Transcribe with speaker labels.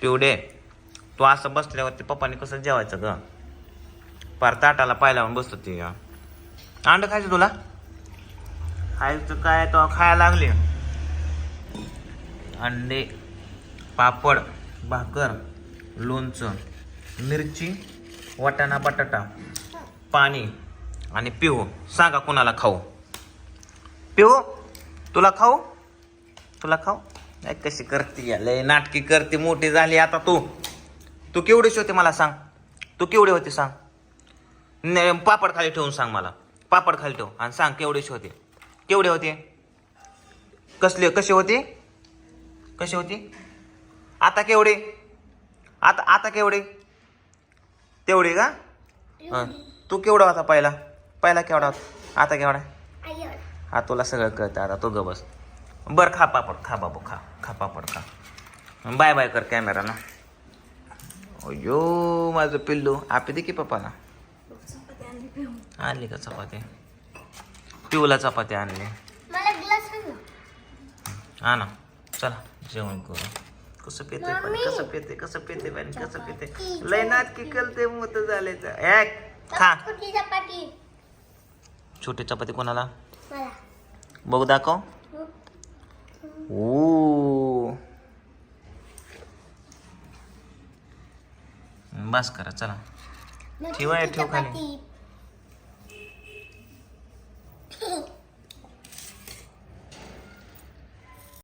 Speaker 1: पिवडे. तू असं बसल्यावरती पप्पाने कसं जेवायचं ग? पार ताटाला पाय लावून बसतो ती अंड खायचं तुला? खायचं काय तो? खायला लागले. अंडे पापड भाकर लोणचं मिरची वाटाणा बटाटा पाणी आणि पिऊ. सांगा कुणाला खाऊ? पिऊ तुला खाऊ? तुला खाऊ? नाही कशी करते या, लय नाटकी करते मोठी झाली आता तू. तू केवढीशी होती मला सांग. तू केवढी होती सांग. पापड खाली ठेवून सांग मला. पापड खाली ठेव आणि सांग केवढीशी होते. केवढे होते? कसले कसे होते? कसे होते? आता केवढे? आता आता केवढे? तेवढे का? हं. तू केवढा होता पहिला? पहिला केवढा होता? आता केवढा? हा तुला सगळं कळतं. आता तो ग बस. बरं खा पापड खा बाबू खा खा पापड खा. बाय बाय कर कॅमेरा ना अयो माझं पिल्लू. आपी दे की पप्पाला. आणली का चपाती? पिऊला चपाती आणली. हा ना. चला जेवण करू. कसं पेते पण कसं पेते कसं पेते पण कसं पेते. लय नाटकी कलते मोत झाले एक खा. छोटी चपाती. कोणाला? बघू दाखव. ओ बस करा चला. ठेवा, ठेव खाली.